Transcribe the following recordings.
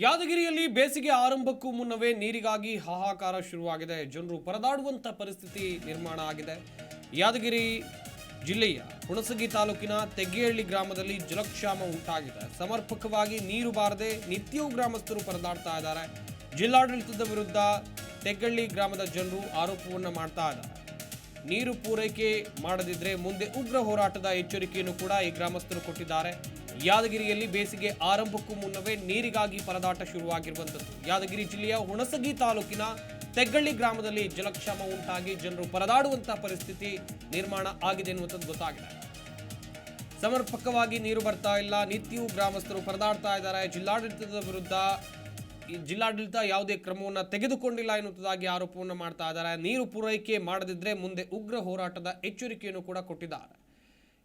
ಯಾದಗಿರಿಯಲ್ಲಿ ಬೇಸಿಗೆ ಆರಂಭಕ್ಕೂ ಮುನ್ನವೇ ನೀರಿಗಾಗಿ ಹಾಹಾಕಾರ ಶುರುವಾಗಿದೆ. ಜನರು ಪರದಾಡುವಂತ ಪರಿಸ್ಥಿತಿ ನಿರ್ಮಾಣ ಆಗಿದೆ. ಯಾದಗಿರಿ ಜಿಲ್ಲೆಯ ಹುಣಸಗಿ ತಾಲೂಕಿನ ತೆಗ್ಗೇಹಳ್ಳಿ ಗ್ರಾಮದಲ್ಲಿ ಜಲಕ್ಷಾಮ ಉಂಟಾಗಿದೆ. ಸಮರ್ಪಕವಾಗಿ ನೀರು ಬಾರದೆ ನಿತ್ಯವೂ ಗ್ರಾಮಸ್ಥರು ಪರದಾಡ್ತಾ ಇದ್ದಾರೆ. ಜಿಲ್ಲಾಡಳಿತದ ವಿರುದ್ಧ ತೆಗ್ಗಳ್ಳಿ ಗ್ರಾಮದ ಜನರು ಆರೋಪವನ್ನು ಮಾಡ್ತಾ ಇದ್ದಾರೆ. ನೀರು ಪೂರೈಕೆ ಮಾಡದಿದ್ರೆ ಮುಂದೆ ಉಗ್ರ ಹೋರಾಟದ ಎಚ್ಚರಿಕೆಯನ್ನು ಕೂಡ ಈ ಗ್ರಾಮಸ್ಥರು ಕೊಟ್ಟಿದ್ದಾರೆ. ಯಾದಗಿರಿಯಲ್ಲಿ ಬೇಸಿಗೆ ಆರಂಭಕ್ಕೂ ಮುನ್ನವೇ ನೀರಿಗಾಗಿ ಪರದಾಟ ಶುರುವಾಗಿರುವಂತದ್ದು ಯಾದಗಿರಿ ಜಿಲ್ಲೆಯ ಹುಣಸಗಿ ತಾಲೂಕಿನ ತೆಗ್ಗಳ್ಳಿ ಗ್ರಾಮದಲ್ಲಿ ಜಲಕ್ಷಾಮ ಉಂಟಾಗಿ ಜನರು ಪರದಾಡುವಂತಹ ಪರಿಸ್ಥಿತಿ ನಿರ್ಮಾಣ ಆಗಿದೆ ಎನ್ನುವಂಥದ್ದು ಗೊತ್ತಾಗಿದೆ. ಸಮರ್ಪಕವಾಗಿ ನೀರು ಬರ್ತಾ ಇಲ್ಲ. ನಿತ್ಯವೂ ಗ್ರಾಮಸ್ಥರು ಪರದಾಡ್ತಾ ಇದ್ದಾರೆ. ಜಿಲ್ಲಾಡಳಿತದ ವಿರುದ್ಧ ಜಿಲ್ಲಾಡಳಿತ ಯಾವುದೇ ಕ್ರಮವನ್ನು ತೆಗೆದುಕೊಂಡಿಲ್ಲ ಎನ್ನುವುದಾಗಿ ಆರೋಪವನ್ನು ಮಾಡ್ತಾ ಇದ್ದಾರೆ. ನೀರು ಪೂರೈಕೆ ಮಾಡದಿದ್ದರೆ ಮುಂದೆ ಉಗ್ರ ಹೋರಾಟದ ಎಚ್ಚರಿಕೆಯನ್ನು ಕೂಡ ಕೊಟ್ಟಿದ್ದಾರೆ.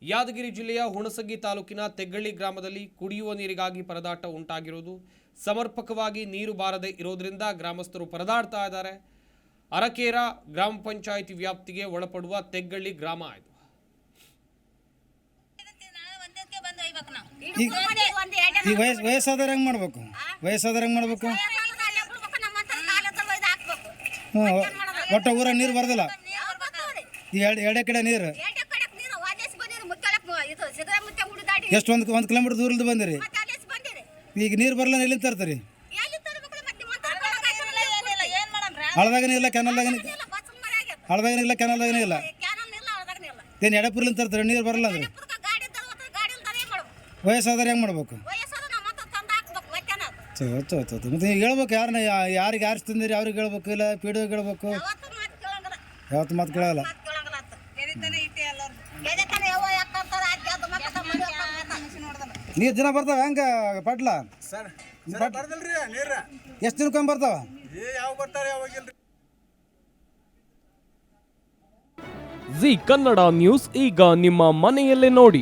ಯಾದಗಿರಿ ಜಿಲ್ಲೆಯ ಹುಣಸಗಿ ತಾಲೂಕಿನ ತೆಗ್ಗಳ್ಳಿ ಗ್ರಾಮದಲ್ಲಿ ಕುಡಿಯುವ ನೀರಿಗಾಗಿ ಪರದಾಟ ಉಂಟಾಗಿರುವುದು. ಸಮರ್ಪಕವಾಗಿ ನೀರು ಬಾರದೆ ಇರೋದರಿಂದ ಗ್ರಾಮಸ್ಥರು ಪರದಾಡ್ತಾ ಇದ್ದಾರೆ. ಅರಕೇರ ಗ್ರಾಮ ಪಂಚಾಯಿತಿ ವ್ಯಾಪ್ತಿಗೆ ಒಳಪಡುವ ತೆಗ್ಗಳ್ಳಿ ಗ್ರಾಮ ಇದು. ಈಗ ಒಂದೇ ಒಂದು ಎರಡೇ ಈ ವಯಸ್ಸು ವಯಸ್ಸಾದವ್ರು ಹೆಂಗೆ ಮಾಡ್ಬೇಕು? ವಯಸ್ಸಾದವ್ರು ಹೆಂಗೆ ಮಾಡ್ಬೇಕು. ಹ್ಞೂ ಒಟ್ಟು ಊರ ನೀರು ಬರ್ದಿಲ್ಲ? ಈ ಎರಡು ಎರಡೇ ಕಡೆ ನೀರು? ಎಷ್ಟು ಒಂದು ಒಂದು ಕಿಲೋಮೀಟರ್ ದೂರದಿಂದ ಬಂದಿರಿ? ಈಗ ನೀರು ಬರಲ್ಲ ಎಲ್ಲಿಂದ ತರ್ತೀರಿ? ಹಳದಾಗ? ಹಳದಾಗನೇ ಇಲ್ಲ ಕೆನಲ್ದಾಗನೇ ಆಗೈತೆ. ಹಳದಾಗನೇ ಇಲ್ಲ ಕೆನಲ್ದಾಗನೇ ಇಲ್ಲ. ಏನು ಎಡಪುರ್ಲಿಂದ ತರ್ತಾರೆ? ನೀರು ಬರಲ್ಲ ಅಂದ್ರೆ ಏನ್ ಮಾಡ್ಬೇಕು? ವಯಸ್ಸಾದವ್ರು ಹೆಂಗೆ ಮಾಡ್ಬೇಕು ವಯಸ್ಸಾದ್ರು. ಚೋ ಚೋ ಚೋ ಮತ್ತೆ ಹೇಳ್ಬೇಕು ಯಾರನ್ನ ಯಾರಿಗೆ ಯಾರು ತಿಂದಿರಿ ಅವ್ರಿಗೆ ಹೇಳ್ಬೇಕು ಇಲ್ಲ ಪಿ ಡಿ ಹೇಳ್ಬೇಕು? ಯಾವತ್ತೂ ಮಾತು ಕೇಳಲ್ಲ. ನೀರು ದಿನ ಬರ್ತಾವ ಹೆಂಗ ಪಟ್ಲ? ಸರ್ ಸರ್ ಬರ್ದಲ್ರಿ ನೀರ ಎಷ್ಟು ದಿನಕ್ಕೊಮ್ಮೆ ಬರ್ತಾವ? ಏ ಯಾವ ಬರ್ತಾರೆ ಯಾವಾಗಿಲ್ರಿ ಜಿ ಕನ್ನಡ ನ್ಯೂಸ್ ಈಗ ನಿಮ್ಮ ಮನೆಯಲ್ಲೇ ನೋಡಿ.